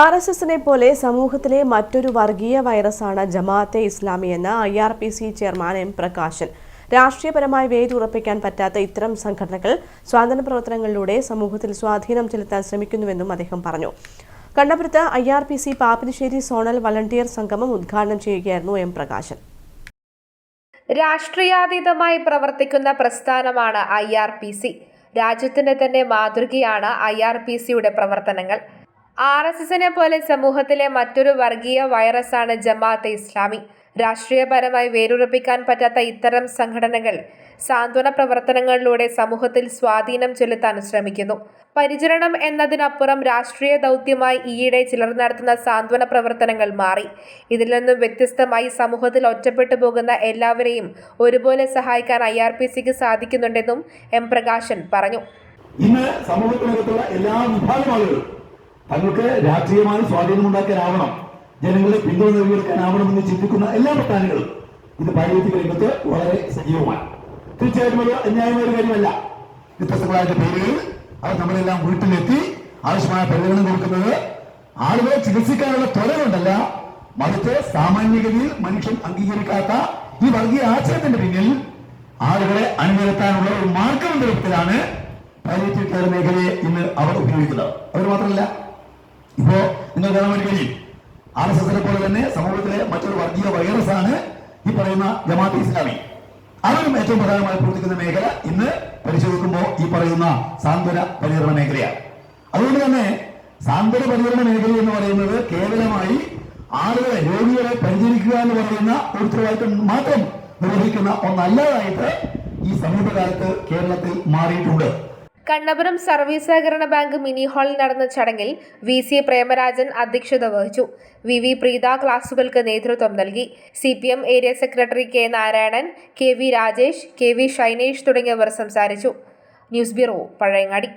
R S എസിനെ പോലെ സമൂഹത്തിലെ മറ്റൊരു വർഗീയ വൈറസാണ് ജമാഅത്തെ ഇസ്ലാമി എന്ന് I R P C chairman M Prakashan. രാഷ്ട്രീയപരമായി വേരുറപ്പിക്കാൻ പറ്റാത്ത ഇത്തരം സംഘടനകൾ സ്വാതന്ത്ര്യ പ്രവർത്തനങ്ങളിലൂടെ സമൂഹത്തിൽ സ്വാധീനം ചെലുത്താൻ ശ്രമിക്കുന്നുവെന്നും അദ്ദേഹം പറഞ്ഞു. കണ്ണപുരത്ത് I R P C Papinissery zonal volunteer സംഗമം ഉദ്ഘാടനം ചെയ്യുകയായിരുന്നു എം പ്രകാശൻ. രാഷ്ട്രീയാതീതമായി പ്രവർത്തിക്കുന്ന പ്രസ്ഥാനമാണ് ഐ ആർ പി സി. രാജ്യത്തിന്റെ തന്നെ മാതൃകയാണ് ഐ ആർ പി സിയുടെ പ്രവർത്തനങ്ങൾ. ആർ എസ് എസിനെ പോലെ സമൂഹത്തിലെ മറ്റൊരു വർഗീയ വൈറസാണ് ജമാഅത്തെ ഇസ്ലാമി. രാഷ്ട്രീയപരമായി വേരുറപ്പിക്കാൻ പറ്റാത്ത ഇത്തരം സംഘടനകൾ സാന്ത്വന പ്രവർത്തനങ്ങളിലൂടെ സമൂഹത്തിൽ സ്വാധീനം ചെലുത്താൻ ശ്രമിക്കുന്നു. പരിചരണം എന്നതിനപ്പുറം രാഷ്ട്രീയ ദൗത്യമായി ഈയിടെ ചിലർ നടത്തുന്ന സാന്ത്വന പ്രവർത്തനങ്ങൾ മാറി. ഇതിൽ നിന്നും വ്യത്യസ്തമായി സമൂഹത്തിൽ ഒറ്റപ്പെട്ടു പോകുന്ന എല്ലാവരെയും ഒരുപോലെ സഹായിക്കാൻ ഐ ആർ പി സിക്ക് സാധിക്കുന്നുണ്ടെന്നും എം പ്രകാശൻ പറഞ്ഞു. ഇന്ന് സമൂഹത്തിനകത്തുള്ള എല്ലാ വിഭാഗം തങ്ങൾക്ക് രാഷ്ട്രീയമായി സ്വാധീനമുണ്ടാക്കാനാവണം ജനങ്ങളെ പിന്തുണ നൽകിയെടുക്കാനാവണം എന്ന് ചിന്തിക്കുന്ന എല്ലാ പ്രസ്ഥാനങ്ങളും ഇത് പാലിയേറ്റീവ് രംഗത്ത് വളരെ സജീവമാണ്. തീർച്ചയായിട്ടും ഒരു അന്യായമായ ഒരു കാര്യമല്ല. വ്യത്യസ്തങ്ങളായ പേരുകൾ അത് നമ്മളെല്ലാം വീട്ടിലെത്തി ആവശ്യമായ പരിഗണന കൊടുക്കുന്നത് ആളുകളെ ചികിത്സിക്കാനുള്ള തൊഴിലുണ്ടല്ല മറിച്ച് സാമാന്യഗതിയിൽ മനുഷ്യൻ അംഗീകരിക്കാത്ത ഈ വർഗീയ ആശയത്തിന്റെ പിന്നിൽ ആളുകളെ അണിനിരത്താനുള്ള ഒരു മാർഗം രൂപത്തിലാണ് പാലിയേറ്റീവ് കെയർ മേഖലയെ ഇന്ന് അവർ ഉപയോഗിക്കുന്നത്. അവർ മാത്രമല്ല ഇപ്പോ നിങ്ങൾ കാണാൻ വേണ്ടി കഴിയും ആർ എസ് എസിനെ പോലെ തന്നെ സമൂഹത്തിലെ മറ്റൊരു വർഗീയ വൈറസ് ആണ് ഈ പറയുന്ന ജമാഅത്ത് ഇസ്ലാമി. അവരും ഏറ്റവും പ്രധാനമായി പ്രവർത്തിക്കുന്ന മേഖല ഇന്ന് പരിശോധിക്കുമ്പോൾ ഈ പറയുന്ന സാന്ത്വന പരിചരണ മേഖലയാണ്. അതുകൊണ്ട് തന്നെ സാന്ത്വന പരിചരണ മേഖല എന്ന് പറയുന്നത് കേവലമായി ആളുകളെ രോഗികളെ പരിചരിക്കുക എന്ന് പറയുന്ന ഒരു ഉത്തരവാദിത്വം മാത്രം നിർവഹിക്കുന്ന ഒന്നല്ലാതായിട്ട് ഈ സമീപകാലത്ത് കേരളത്തിൽ മാറിയിട്ടുണ്ട്. കണ്ണപുരം സർവീസ് സഹകരണ ബാങ്ക് മിനി ഹാളിൽ നടന്ന ചടങ്ങിൽ വി സി പ്രേമരാജൻ അധ്യക്ഷത വഹിച്ചു. വി വി പ്രീത ക്ലാസുകൾക്ക് നേതൃത്വം നൽകി. C P M area secretary K Narayanan K V Rajesh K V Shainesh തുടങ്ങിയവർ സംസാരിച്ചു. News bureau Pazhayangadi.